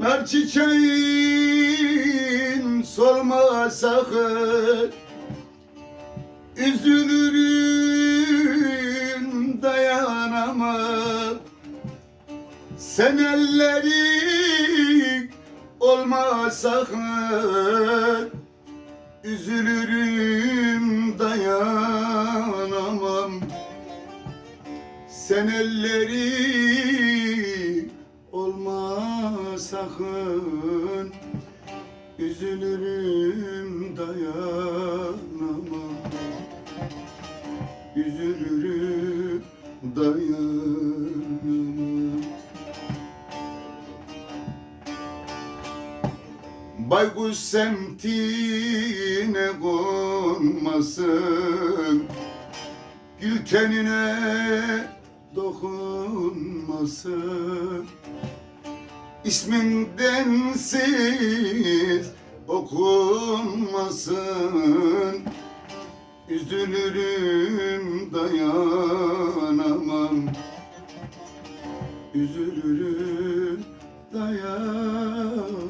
Nar çiçeğin solma sakın. Üzülürüm dayanamam. Sen ellerin olma Üzülürüm dayanamam. Sen elleri olma sakın. Üzülürüm dayanamam. Üzülürüm dayanamam. Baykuş semtine konmasın Gül tenine dokunmasın İsminden siz okunmasın. Üzülürüm dayanamam. Üzülürüm dayanamam.